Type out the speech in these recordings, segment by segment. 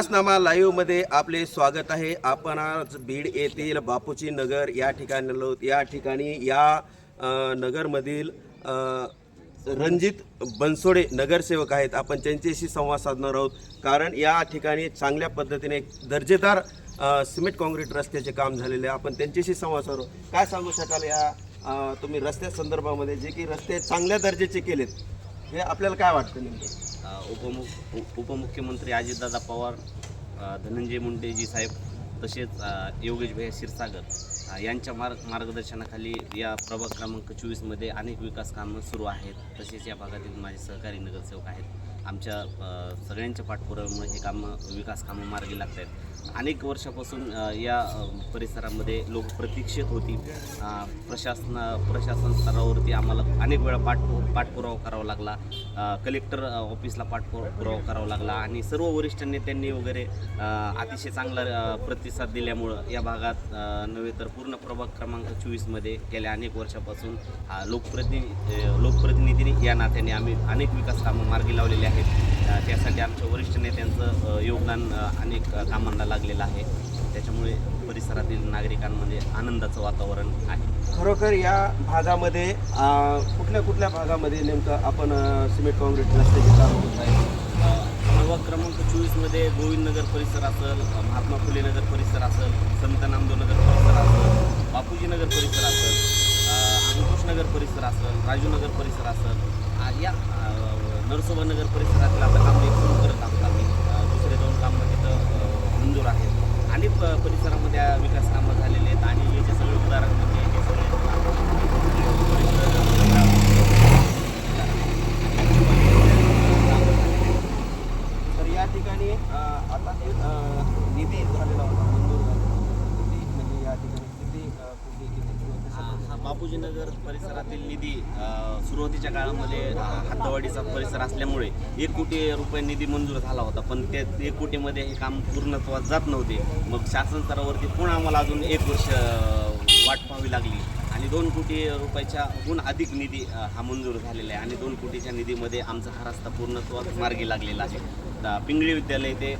विकासनामा लाईव्हमध्ये आपले स्वागत आहे. आपण आज बीड येथील बापूजी नगर या ठिकाणी आहोत. या ठिकाणी या नगरमधील रणजित बनसोडे नगरसेवक आहेत. आपण त्यांच्याशी संवाद साधणार आहोत. कारण या ठिकाणी चांगल्या पद्धतीने दर्जेदार सिमेंट काँक्रीट रस्त्याचे काम झालेले आहे. आपण त्यांच्याशी संवाद साधू. काय सांगू शकाल या तुम्ही रस्त्या संदर्भामध्ये जे की रस्ते चांगल्या दर्जाचे केलेत. हे आपल्याला काय वाटतं नेमकं? उपमुख उप- उपमुख्यमंत्री अजितदादा पवार धनंजय मुंडेजी साहेब तसेच योगेश भैया क्षीरसागर यांच्या मार्ग मार्गदर्शनाखाली या प्रभाग क्रमांक चोवीसमध्ये अनेक विकास कामं सुरू आहेत. तसेच या भागातील माझे सहकारी नगरसेवक आहेत. आमच्या सगळ्यांच्या पाठपुराव्यामुळे हे कामं विकास कामं मार्गी लागत आहेत अनेक वर्षापासून या परिसरामध्ये लोक प्रतीक्षित होती. प्रशासन प्रशासन स्तरावरती आम्हाला अनेक वेळा पाठ पाठपुरावा करावा लागला. कलेक्टर ऑफिसला पाठपुरावा करावा लागला आणि सर्व वरिष्ठ नेत्यांनी वगैरे अतिशय चांगला प्रतिसाद दिल्यामुळं या भागात नव्हे तर पूर्ण प्रभाग क्रमांक चोवीसमध्ये गेल्या अनेक वर्षापासून लोकप्रतिनि लोकप्रतिनिधीने या नात्याने आम्ही अनेक विकास कामं मार्गी लावलेली आहेत. त्यासाठी आमच्या वरिष्ठ नेत्यांचं योगदान अनेक कामांना लागलेलं आहे. त्याच्यामुळे परिसरातील नागरिकांमध्ये आनंदाचं वातावरण आहे. खरोखर या भागामध्ये कुठल्या कुठल्या भागामध्ये नेमकं आपण सिमेंट काँक्रीट रस्त्याचे काम होत आहे प्रभाग क्रमांक चोवीसमध्ये गोविंदनगर परिसर असेल महात्मा फुले नगर परिसर असेल संत नामदेव नगर परिसर असेल बापूजी नगर परिसर असेल अ, अंकुश नगर परिसर असेल राजू नगर परिसर असेल या नरसोबा नगर परिसरातील आता काम एक सुरू करत आहोत आम्ही. दुसरे दोन कामं तिथं मंजूर आहेत. आणि प- परिसरामध्ये विकास कामं झालेले आहेत आणि याचे सगळे उदाहरण म्हणजे हे सगळे तर या ठिकाणी अ, आता हे अ, निधी झालेला होता मंजूर झालेला किती म्हणजे या ठिकाणी किती अ, कोटी किती किंवा कशा हा परिसरातील निधी सुरुवातीच्या काळामध्ये हातवाडीचा परिसर असल्यामुळे एक कोटी रुपये निधी मंजूर झाला होता. पण त्या एक कोटीमध्ये हे काम पूर्णत्वात जात नव्हते. मग शासन स्तरावरती पुन्हा आम्हाला अजून एक वर्ष वाट पाहावी लागली. आणि दोन कोटी रुपयाच्या हून अधिक निधी हा मंजूर झालेला आहे. आणि दोन कोटीच्या निधीमध्ये आमचा हा रस्ता पूर्णत्वात मार्गी लागलेला आहे. पिंगळी विद्यालय ते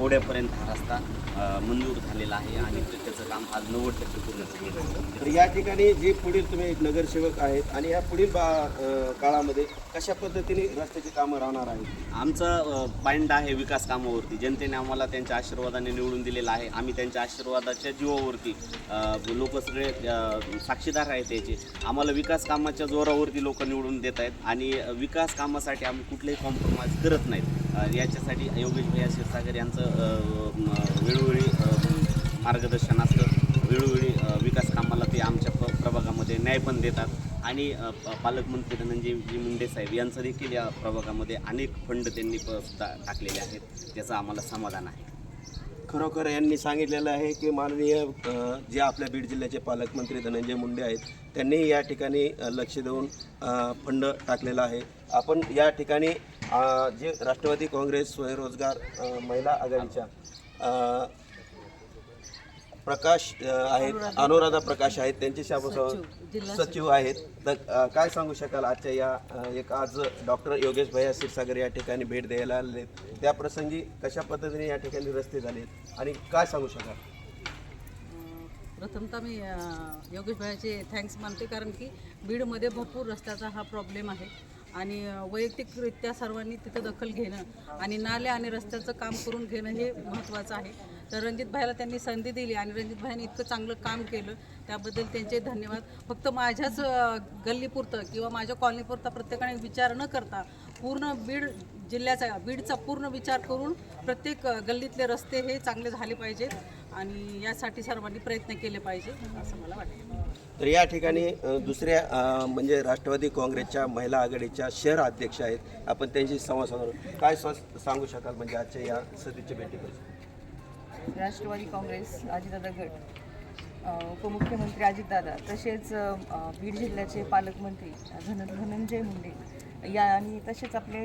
ओढ्यापर्यंत हा रस्ता मंजूर झालेला आहे आणि त्याचं काम आज नव्वद टक्के पूर्ण झालेलं आहे. तर या ठिकाणी जे पुढील तुम्ही एक नगरसेवक आहेत आणि या पुढील बा काळामध्ये कशा पद्धतीने रस्त्याची कामं राहणार आहेत? आमचं पॉईंट आहे विकास कामावरती. जनतेने आम्हाला त्यांच्या आशीर्वादाने निवडून दिलेला आहे. आम्ही त्यांच्या आशीर्वादाच्या जीवावरती लोक सगळे साक्षीदार आहेत त्याचे. आम्हाला विकास कामाच्या जोरावरती लोक निवडून देत आहेत आणि विकास कामासाठी आम्ही कुठलेही कॉम्प्रोमाइज करत नाहीत. याच्यासाठी योगेश भैया क्षीरसागर यांचं वेळोवेळी मार्गदर्शन असतं. वेळोवेळी विकास कामाला ते आमच्या प प्रभागामध्ये न्याय पण देतात. आणि प- पालकमंत्री धनंजयजी मुंडे साहेब यांचं देखील या प्रभागामध्ये अनेक फंड त्यांनी प सुद्धा टाकलेले आहेत. त्याचं आम्हाला समाधान आहे. खरोखर यांनी सांगितलेलं आहे की माननीय जे आपल्या बीड जिल्ह्याचे पालकमंत्री धनंजय मुंडे आहेत त्यांनी या ठिकाणी लक्ष देऊन फंड टाकलेला आहे. आपण या ठिकाणी जे राष्ट्रवादी काँग्रेस स्वयंरोजगार महिला आघाडीच्या प्रकाश आहेत अनुराधा प्रकाश. आहेत त्यांच्याशी आपण सचिव आहेत. तर काय सांगू शकाल आजच्या या एक आज डॉक्टर योगेश भैया क्षीरसागर या ठिकाणी भेट द्यायला आले त्या प्रसंगी कशा पद्धतीने या ठिकाणी रस्ते झालेत आणि काय सांगू शकाल? प्रथमतः मी योगेश भाईचे थँक्स मानते कारण की बीडमध्ये भरपूर रस्त्याचा हा प्रॉब्लेम आहे. आणि वैयक्तिकरित्या सर्वांनी तिथं दखल घेणं आणि नाल्या आणि रस्त्याचं काम करून घेणं हे महत्त्वाचं आहे. तर रणजित भाईला त्यांनी संधी दिली आणि रणजित भाईने इतकं चांगलं काम केलं. त्याबद्दल त्यांचे धन्यवाद. फक्त माझ्याच गल्लीपुरतं किंवा माझ्या कॉलनीपुरता प्रत्येकाने विचार न करता पूर्ण बीड जिल्ह्याचा बीडचा पूर्ण विचार करून प्रत्येक गल्लीतले रस्ते हे चांगले झाले पाहिजेत. आणि यासाठी सर्वांनी प्रयत्न केले पाहिजे असं मला वाटतं. तर या ठिकाणी दुसऱ्या म्हणजे राष्ट्रवादी काँग्रेसच्या महिला आघाडीच्या शहर अध्यक्ष आहेत. आपण त्यांची संवाद साधू. काय सांगू शकाल म्हणजे आजच्या या सदीच्या भेटीबद्दल? राष्ट्रवादी काँग्रेस अजितदादा गट उपमुख्यमंत्री अजितदादा तसेच बीड जिल्ह्याचे पालकमंत्री धन धनंजय मुंडे या आणि तसेच आपले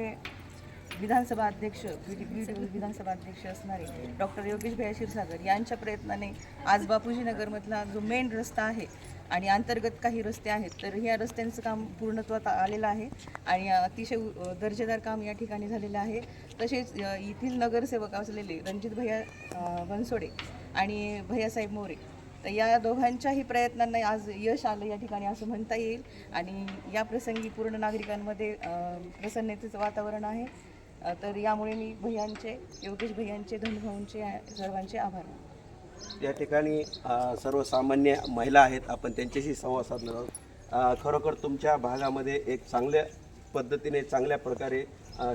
विधानसभा अध्यक्ष बीड विधानसभा अध्यक्ष असणारे डॉक्टर योगेश भैया क्षीरसागर यांच्या प्रयत्नाने आज बापूजी नगरमधला जो मेन रस्ता आहे आणि अंतर्गत काही रस्ते आहेत तर ह्या रस्त्यांचं काम पूर्णत्वात आलेलं आहे आणि अतिशय दर्जेदार काम या ठिकाणी झालेलं आहे. तसेच येथील नगरसेवक असलेले रणजित भैया बनसोडे आणि भैयासाहेब मोरे तर या दोघांच्याही प्रयत्नांना आज यश आलं या ठिकाणी असं म्हणता येईल. आणि या प्रसंगी पूर्ण नागरिकांमध्ये प्रसन्नतेचं वातावरण आहे. तर यामुळे मी भैयांचे योगेश भैयांचे धनुभाऊंचे सर्वांचे आभार मानते. या ठिकाणी सर्वसामान्य महिला आहेत. आपण त्यांच्याशी संवाद साधणार आहोत. खरोखर तुमच्या भागामध्ये एक चांगल्या पद्धतीने चांगल्या प्रकारे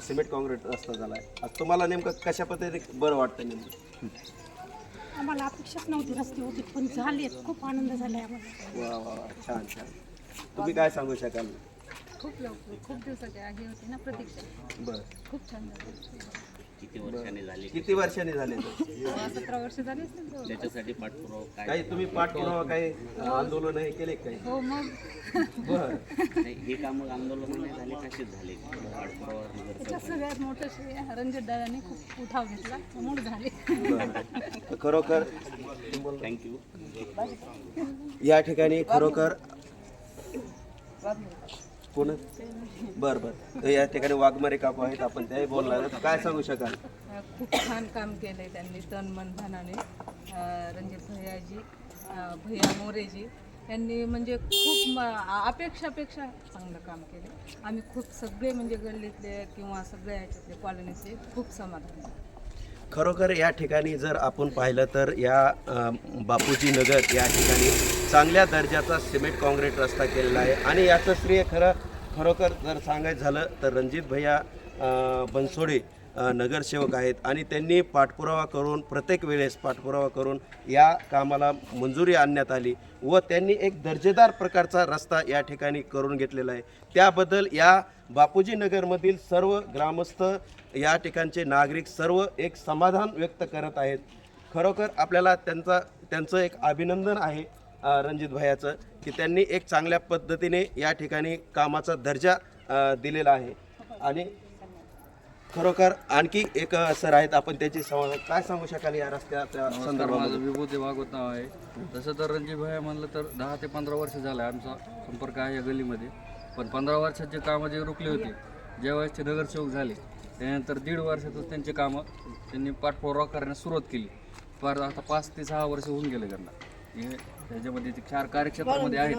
सिमेंट काँक्रीट रस्ता झाला आहे. आज तुम्हाला नेमकं कशा पद्धतीने बरं वाटतं नेमकं? आम्हाला अपेक्षाच नव्हती रस्ते होते पण झाले खूप आनंद झाला आम्हाला वा वा वा. छान छान. तुम्ही काय सांगू शकाल? खूप लवकर खूप दिवसाची आहे होती ना प्रतीक्षा. बरं. खूप छान झालं. किती वर्षांनी झाले? किती वर्षांनी झाले ते? सतरा वर्ष झाली जवळ. त्याच्यासाठी पाठपुरावा काय? काही तुम्ही पाठपुरावा काही आंदोलन हे केले का काही? हो मग. बरं. नाही हे काम आंदोलन नाही झाले कसेच झाले. पाठपुरावा नगर त्याच्यात सगळ्यात मोठं श्रेय रणजित दादांनी खूप उठाव घेतला म्हणून झाले. बरं. खरोखर थँक्यू या ठिकाणी खरोखर कोण? बर बर. या ठिकाणी वाघमारे काकू आहेत आपण त्याही बोलणार काय सांगू शकाल? खूप छान काम केलंय त्यांनी तन मन धनाने रणजित भैयाजी भैया मोरेजी. यांनी म्हणजे खूप अपेक्षापेक्षा चांगलं काम केलं आम्ही खूप सगळे म्हणजे गल्लीतले किंवा सगळ्या ह्याच्यातले कॉलनीचे खूप समाधान खरोखर या ठिकाणी जर आपण पाहिलं तर या बापूजी नगर या ठिकाणी चांगल्या दर्जाचा सिमेंट काँक्रीट रस्ता केलेला आहे. आणि याचं श्रेय खरं खरोखर जर सांगायचं झालं तर रणजित भैया बनसोडे नगरसेवक आहेत आणि त्यांनी पाठपुरावा करून प्रत्येक वेळेस पाठपुरावा करून या कामाला मंजुरी आणण्यात आली व त्यांनी एक दर्जेदार प्रकारचा रस्ता या ठिकाणी करून घेतलेला आहे. त्याबद्दल या बापूजी नगरमधील सर्व ग्रामस्थ या ठिकाणचे नागरिक सर्व एक समाधान व्यक्त करत आहेत. खरोखर आपल्याला त्यांचा त्यांचं एक अभिनंदन आहे रणजित भैयाचं की त्यांनी एक चांगल्या पद्धतीने या ठिकाणी कामाचा दर्जा दिलेला आहे. आणि खरोखर आणखी एक सर आहेत आपण त्याची संवाद काय सांगू शकाल या रस्त्याच्या संदर्भामध्ये? माझं विभूती भागवत नाव आहे. तसं तर रणजित भाई म्हणलं तर दहा ते पंधरा वर्ष झालं आमचा संपर्क आहे या गलीमध्ये पण पंधरा वर्षाचे कामं जे रुकले होते ज्यावेळेस ते नगरसेवक झाले त्यानंतर दीड वर्षातच त्यांचे कामं त्यांनी पाठपुरावा करण्यास सुरुवात केली. फार आता पाच ते सहा वर्ष होऊन गेले त्यांना. हे त्याच्यामध्ये ते चार कार्यक्षेत्रामध्ये आहेत.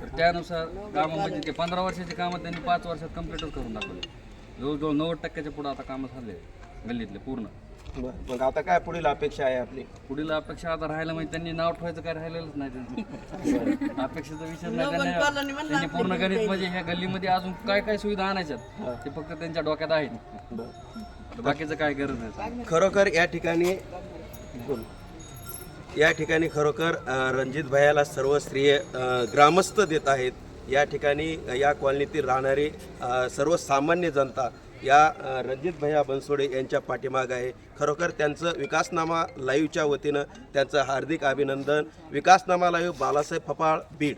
तर त्यानुसार कामं म्हणजे ते पंधरा वर्षाची कामं त्यांनी पाच वर्षात कम्प्लीटच करून दाखवले. जवळजवळ नव्वद टक्क्याच्या पुढे आता कामं झाले गल्लीतले पूर्ण. बरं. मग आता काय पुढील अपेक्षा आहे आपली? पुढील अपेक्षा आता राहिलं म्हणजे त्यांनी नाव ठेवायचं काय राहिलेलंच नाही त्यांचं. अपेक्षेचा विषय नाही त्यांनी त्यांनी पूर्ण गणित म्हणजे ह्या गल्लीमध्ये अजून काय काय सुविधा आणायच्यात ते फक्त त्यांच्या डोक्यात आहेत. बरं. बाकीचं काय गरज नाही खरोखर या ठिकाणी बोल. या ठिकाणी खरोखर अ, रणजित भैयाला सर्व अ, ग्रामस्थ देत आहेत. या ठिकाणी या कॉलनीतील राहणारी सर्वसामान्य जनता या रणजित भैया बनसोडे यांच्या पाठीमाग आहे. खरोखर त्यांचं विकासनामा लाईव्हच्या वतीनं त्यांचं हार्दिक अभिनंदन. विकासनामा लाईव्ह बालासाहेब फपाळ बीड.